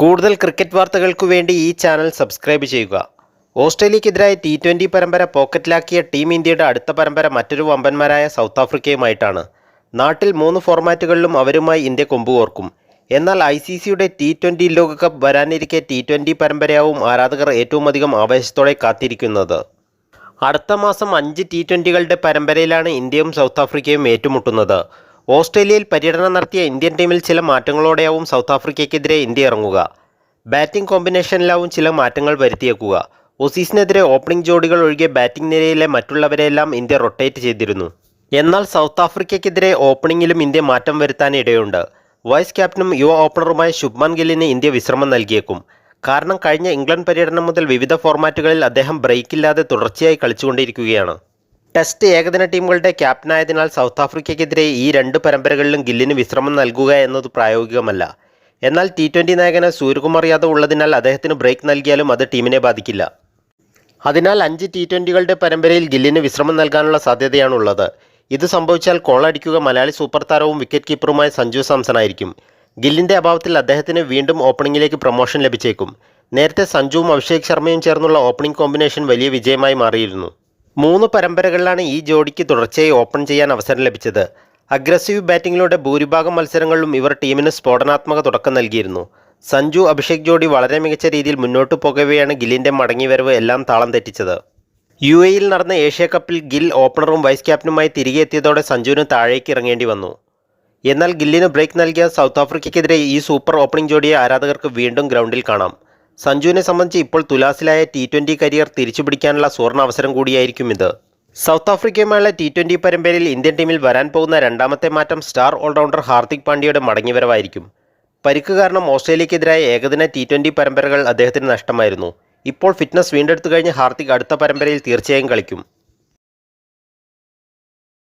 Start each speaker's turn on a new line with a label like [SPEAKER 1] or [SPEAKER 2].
[SPEAKER 1] കൂടുതൽ ക്രിക്കറ്റ് വാർത്തകൾക്കു വേണ്ടി ഈ ചാനൽ സബ്സ്ക്രൈബ് ചെയ്യുക. ഓസ്ട്രേലിയക്കെതിരായ ടി ട്വന്റി പരമ്പര പോക്കറ്റിലാക്കിയ ടീം ഇന്ത്യയുടെ അടുത്ത പരമ്പര മറ്റൊരു വമ്പന്മാരായ സൗത്ത് ആഫ്രിക്കയുമായിട്ടാണ്. നാട്ടിൽ മൂന്ന് ഫോർമാറ്റുകളിലും അവരുമായി ഇന്ത്യ കൊമ്പുകോർക്കും എന്നാൽ ഐ സി സിയുടെ ടി ട്വന്റി ലോകകപ്പ് വരാനിരിക്കെ ടി ട്വന്റി പരമ്പരയാവും ആരാധകർ ഏറ്റവും അധികം ആവേശത്തോടെ കാത്തിരിക്കുന്നത്. അടുത്ത മാസം അഞ്ച് ടി ട്വന്റികളുടെ പരമ്പരയിലാണ് ഇന്ത്യയും സൗത്ത് ആഫ്രിക്കയും ഏറ്റുമുട്ടുന്നത്. ഓസ്ട്രേലിയയിൽ പര്യടനം നടത്തിയ ഇന്ത്യൻ ടീമിൽ ചില മാറ്റങ്ങളോടെയാവും സൗത്ത് ആഫ്രിക്കയ്ക്കെതിരെ ഇന്ത്യ ഇറങ്ങുക. ബാറ്റിംഗ് കോമ്പിനേഷനിലാവും ചില മാറ്റങ്ങൾ വരുത്തിയേക്കുക. ഓസീസിനെതിരെ ഓപ്പണിംഗ് ജോഡികൾ ഒഴികെ ബാറ്റിംഗ് നിരയിലെ മറ്റുള്ളവരെല്ലാം ഇന്ത്യ റൊട്ടേറ്റ് ചെയ്തിരുന്നു. എന്നാൽ സൗത്ത് ആഫ്രിക്കയ്ക്കെതിരെ ഓപ്പണിംഗിലും ഇന്ത്യ മാറ്റം വരുത്താൻ ഇടയുണ്ട് വൈസ് ക്യാപ്റ്റനും യുവ ഓപ്പണറുമായ ശുഭ്മാൻ ഗില്ലിന് ഇന്ത്യ വിശ്രമം നൽകിയേക്കും. കാരണം കഴിഞ്ഞ ഇംഗ്ലണ്ട് പര്യടനം മുതൽ വിവിധ ഫോർമാറ്റുകളിൽ അദ്ദേഹം ബ്രേക്കില്ലാതെ തുടർച്ചയായി കളിച്ചുകൊണ്ടിരിക്കുകയാണ്. ടെസ്റ്റ് ഏകദിന ടീമുകളുടെ ക്യാപ്റ്റനായതിനാൽ സൗത്ത് ആഫ്രിക്കയ്ക്കെതിരെ ഈ രണ്ട് പരമ്പരകളിലും ഗില്ലിന് വിശ്രമം നൽകുക എന്നത് പ്രായോഗികമല്ല. എന്നാൽ ടി ട്വന്റി നായകന് സൂര്യകുമാർ യാദവ് ഉള്ളതിനാൽ അദ്ദേഹത്തിന് ബ്രേക്ക് നൽകിയാലും അത് ടീമിനെ ബാധിക്കില്ല. അതിനാൽ അഞ്ച് ടി ട്വന്റികളുടെ പരമ്പരയിൽ ഗില്ലിന് വിശ്രമം നൽകാനുള്ള സാധ്യതയാണുള്ളത്. ഇത് സംഭവിച്ചാൽ കോളടിക്കുക മലയാളി സൂപ്പർ താരവും വിക്കറ്റ് കീപ്പറുമായ സഞ്ജു സാംസൺ ആയിരിക്കും. ഗില്ലിന്റെ അഭാവത്തിൽ അദ്ദേഹത്തിന് വീണ്ടും ഓപ്പണിംഗിലേക്ക് പ്രൊമോഷൻ ലഭിച്ചേക്കും. നേരത്തെ സഞ്ജുവും അഭിഷേക് ശർമ്മയും ചേർന്നുള്ള ഓപ്പണിംഗ് കോമ്പിനേഷൻ വലിയ വിജയമായി മാറിയിരുന്നു. മൂന്ന് പരമ്പരകളിലാണ് ഈ ജോഡിക്ക് തുടർച്ചയായി ഓപ്പൺ ചെയ്യാൻ അവസരം ലഭിച്ചത്. അഗ്രസീവ് ബാറ്റിംഗിലൂടെ ഭൂരിഭാഗം മത്സരങ്ങളിലും ഇവർ ടീമിന് സ്ഫോടനാത്മക തുടക്കം നൽകിയിരുന്നു. സഞ്ജു അഭിഷേക് ജോഡി വളരെ മികച്ച രീതിയിൽ മുന്നോട്ട് പോകവെയാണ് ഗില്ലിന്റെ മടങ്ങിവരവ് എല്ലാം താളം തെറ്റിച്ചത്. യു എയിൽ നടന്ന ഏഷ്യ കപ്പിൽ ഗിൽ ഓപ്പണറും വൈസ് ക്യാപ്റ്റനുമായി തിരികെ എത്തിയതോടെ സഞ്ജുവിന് താഴേക്ക് ഇറങ്ങേണ്ടി വന്നു. എന്നാൽ ഗില്ലിന് ബ്രേക്ക് നൽകിയ സൗത്ത് ആഫ്രിക്കയ്ക്കെതിരെ ഈ സൂപ്പർ ഓപ്പണിംഗ് ജോഡിയെ ആരാധകർക്ക് വീണ്ടും ഗ്രൗണ്ടിൽ കാണാം. സഞ്ജുവിനെ സംബന്ധിച്ച് ഇപ്പോൾ തുലാസിലായ ടി ട്വന്റി കരിയർ തിരിച്ചുപിടിക്കാനുള്ള സുവർണ അവസരം കൂടിയായിരിക്കും ഇത്. സൗത്ത് ആഫ്രിക്കയുമായുള്ള ടി ട്വന്റി പരമ്പരയിൽ ഇന്ത്യൻ ടീമിൽ വരാൻ പോകുന്ന രണ്ടാമത്തെ മാറ്റം സ്റ്റാർ ഓൾറൗണ്ടർ ഹാർദിക് പാണ്ഡ്യയുടെ മടങ്ങിവരവായിരിക്കും. പരിക്ക് കാരണം ഓസ്ട്രേലിയക്കെതിരായ ഏകദിന ടി ട്വന്റി പരമ്പരകൾ അദ്ദേഹത്തിന് നഷ്ടമായിരുന്നു. ഇപ്പോൾ ഫിറ്റ്നസ് വീണ്ടെടുത്തു കഴിഞ്ഞ് ഹാർദിക് അടുത്ത പരമ്പരയിൽ തീർച്ചയായും കളിക്കും.